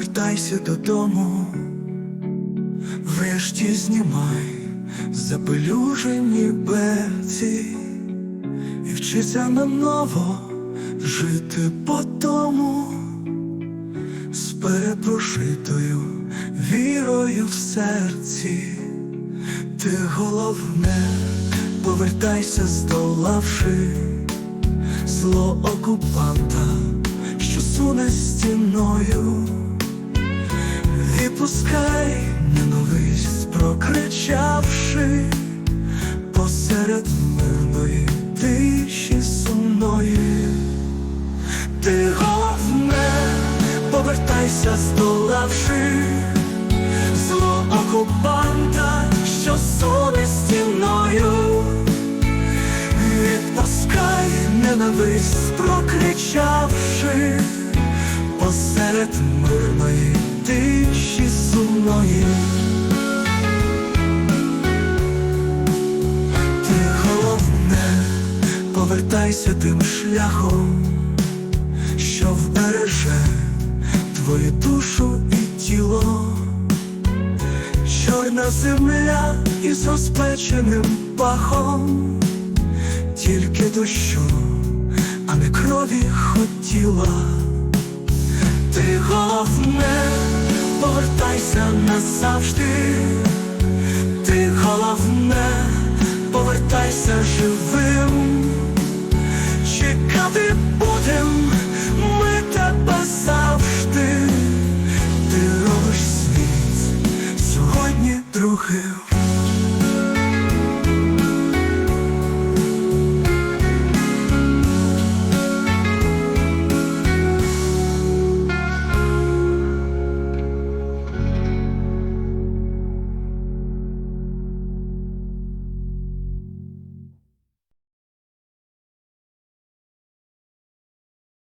повертайся додому, врешті знімай запелюжені берці і вчися наново жити по тому. З перепрошитою вірою в серці. Ти головне, повертайся, здолавши зло окупанта, що суне стіною, відпускай ненависть, прокричавши посеред мирної тиші сумної. Ти головне, повертайся, здолавши зло окупанта, що суне стіною. Відпускай ненависть, прокричавши посеред мирної повертайся тим шляхом, що вбереже твою душу і тіло. Чорна земля із розпеченим пахом, тільки дощу, а не крові хотіла. Ти головне, повертайся назавжди, ти головне, повертайся живим, чекати будем ми тебе завжди, ти робиш світ сьогодні другим.